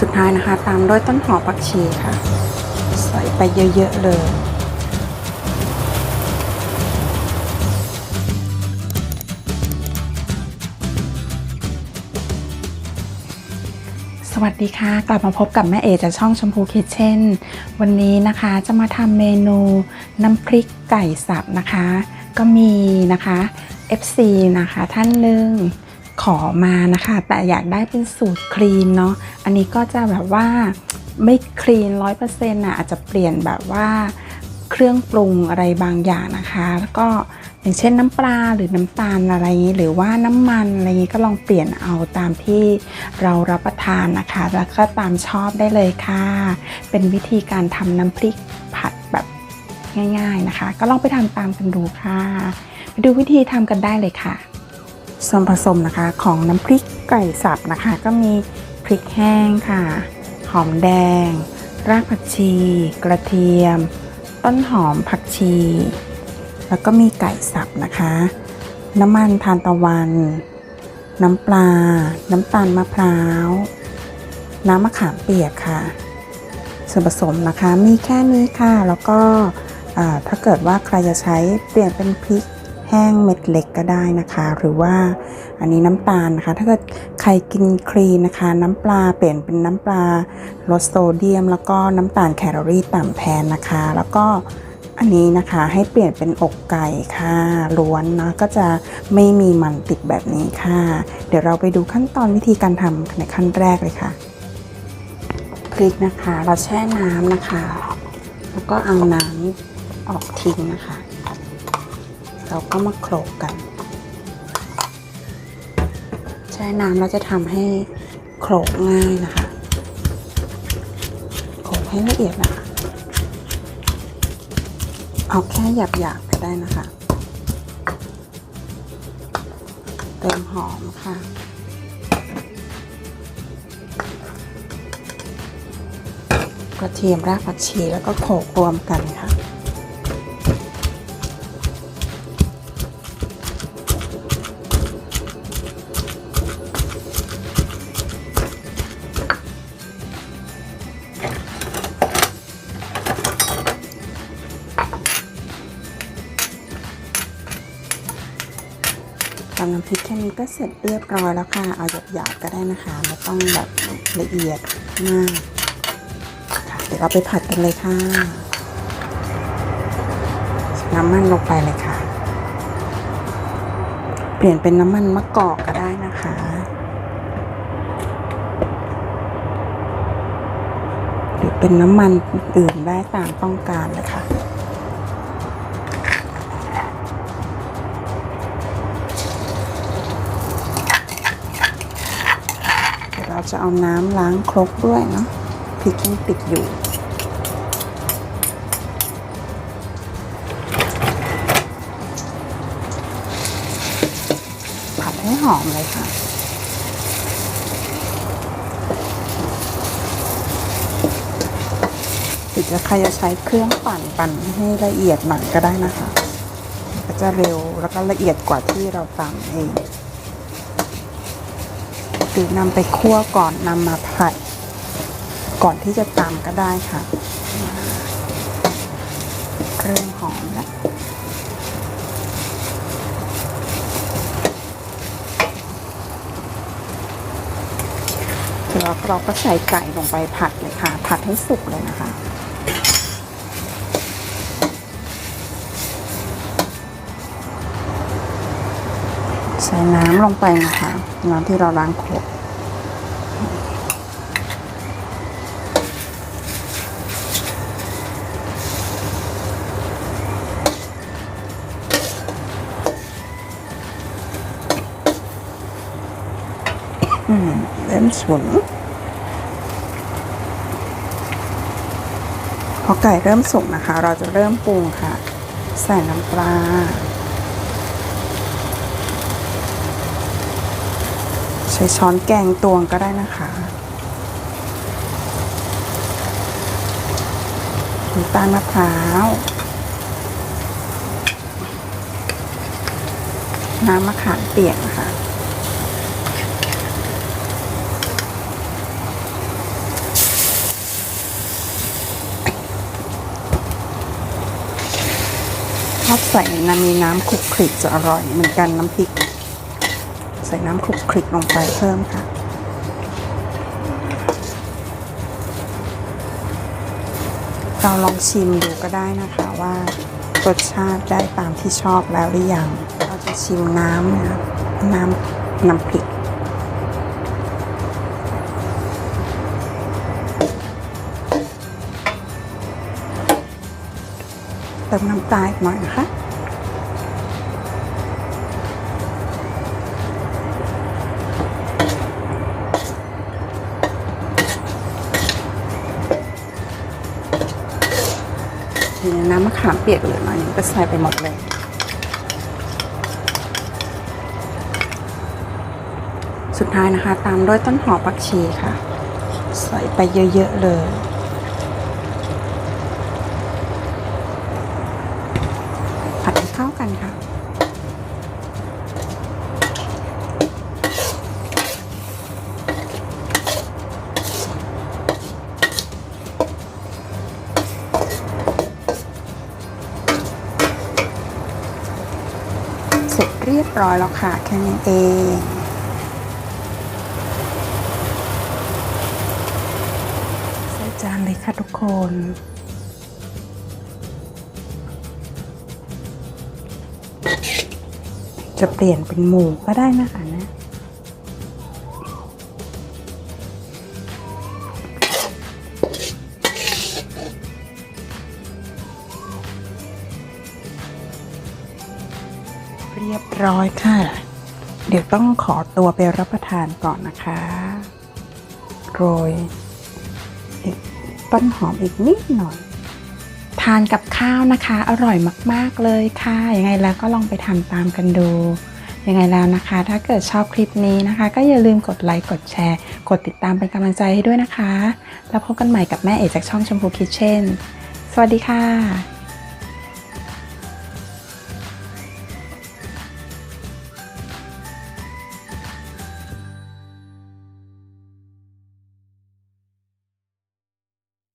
สุดท้ายนะคะ ตามด้วยต้นหอมผักชีค่ะ ใส่ไปเยอะๆเลย สวัสดีค่ะ กลับมาพบกับแม่เอจากช่องชมพูคิทเช่น วันนี้นะคะจะมาทำเมนูน้ำพริกไก่สับนะคะ ก็มีนะคะ FC นะคะท่านหนึ่ง ขอมานะคะ แต่อยากได้เป็นสูตรคลีนเนาะอันนี้ก็จะแบบว่าไม่คลีนร้อยเปอร์เซ็นต์อะอาจจะเปลี่ยนแบบว่าเครื่องปรุงอะไรบางอย่างนะคะ แล้วก็อย่างเช่นน้ำปลาหรือน้ำตาลอะไรอย่างนี้หรือว่าน้ำมันอะไรอย่างนี้ก็ลองเปลี่ยนเอาตามที่เรารับประทานนะคะ แล้วก็ตามชอบได้เลยค่ะ เป็นวิธีการทำน้ำพริกผัดแบบง่าย ๆนะคะ ก็ลองไปทำตามกันดูค่ะ ไปดูวิธีทำกันได้เลยค่ะ ส่วนผสมนะคะของน้ำพริกไก่สับนะคะ ก็มีพริกแห้งค่ะ หอมแดง รากผักชี กระเทียม ต้นหอมผักชี แล้วก็มีไก่สับนะคะ น้ำมันทานตะวัน น้ำปลา น้ำตาลมะพร้าว น้ำมะขามเปียกค่ะ ส่วนผสมนะคะมีแค่นี้ค่ะ แล้วก็ถ้าเกิดว่าใครจะใช้เปลี่ยนเป็นพริก แห้งเม็ดเล็กก็ได้นะคะ หรือว่าอันนี้น้ำตาลนะคะ ถ้าเกิดใครกินคลีนนะคะ น้ำปลาเปลี่ยนเป็นน้ำปลาลดโซเดียม แล้วก็น้ำตาลแคลอรี่ต่ำแทนนะคะ แล้วก็อันนี้นะคะให้เปลี่ยนเป็นอกไก่ค่ะล้วนนะก็จะไม่มีมันติดแบบนี้ค่ะ เดี๋ยวเราไปดูขั้นตอนวิธีการทำในขั้นแรกเลยค่ะพริกนะคะ เราแช่น้ำนะคะ แล้วก็เอาน้ำออกทิ้งนะคะ เราก็มาโขลกกันแช่น้ำเราจะทำให้โขลกง่ายนะคะโขลกให้ละเอียดนะคะเอาแค่หยาบๆก็ได้นะคะ เติมหอมค่ะกระเทียมรากผักชีแล้วก็โขลกรวมกันค่ะ ตำน้ำพริกแค่นี้ก็เสร็จเรียบร้อยแล้วค่ะ เอาหยาบๆก็ได้นะคะ ไม่ต้องแบบละเอียดมากค่ะเดี๋ยวเราไปผัดกันเลยค่ะ น้ำมันลงไปเลยค่ะ เปลี่ยนเป็นน้ำมันมะกอกก็ได้นะคะหรือเป็นน้ำมันอื่นได้ตามต้องการเลยค่ะ เราจะเอาน้ำล้างครกด้วยเนาะพริกยังติดอยู่ ผัดให้หอมเลยค่ะหรือจะใครจะใช้เครื่องปั่นปั่นให้ละเอียดหน่อยก็ได้นะคะ ก็จะเร็วแล้วก็ละเอียดกว่าที่เราตำเอง หรือนำไปคั่วก่อนนำมาผัด ก่อนที่จะตำก็ได้ค่ะเริ่มหอมแล้วแล้วเราก็ใส่ไก่ลงไปผัดเลยค่ะ ผัดให้สุกเลยนะคะ ใส่น้ำลงไปนะคะ น้ำที่เราล้างโขลกอืมเริ่มสุนพอไก่เริ่มสุกนะคะ เราจะเริ่มปรุงค่ะ ใส่น้ำปลา ใช้ช้อนแกงตวงก็ได้นะคะน้ำตาลมะพร้าว น้ำมะขามเปียกค่ะถ้าใส่น้ำมีน้ำคลุกคลิกจะอร่อยเหมือนกันน้ำพริก ใส่น้ำคลุกคลิกลงไปเพิ่มค่ะ เราลองชิมดูก็ได้นะคะว่ารสชาติได้ตามที่ชอบแล้วหรือยัง เราจะชิมน้ำนะครับน้ำน้ำพริกเติมน้ำตาลอีกหน่อยนะคะามเปียกเหลือหน่อยก็ใส่ไปหมดเลย สุดท้ายนะคะ ตามด้วยต้นหอมผักชีค่ะ ใส่ไปเยอะๆเลยผัดให้เข้ากันค่ะ สร็จเรียบร้อยแล้วค่ะแค่นี้เองใส่จานเลยค่ะทุกคนจะเปลี่ยนเป็นหมูก็ได้นะคะ เรียบร้อยค่ะ เดี๋ยวต้องขอตัวไปรับประทานก่อนนะคะ โรยต้นหอมอีกนิดหน่อย ทานกับข้าวนะคะ อร่อยมาก ๆ เลยค่ะ ยังไงแล้วก็ลองไปทำตามกันดู ยังไงแล้วนะคะ ถ้าเกิดชอบคลิปนี้นะคะ ก็อย่าลืมกดไลค์ กดแชร์ กดติดตามเป็นกำลังใจให้ด้วยนะคะ แล้วพบกันใหม่กับแม่เอกจากช่องชมพูคิทเช่น สวัสดีค่ะ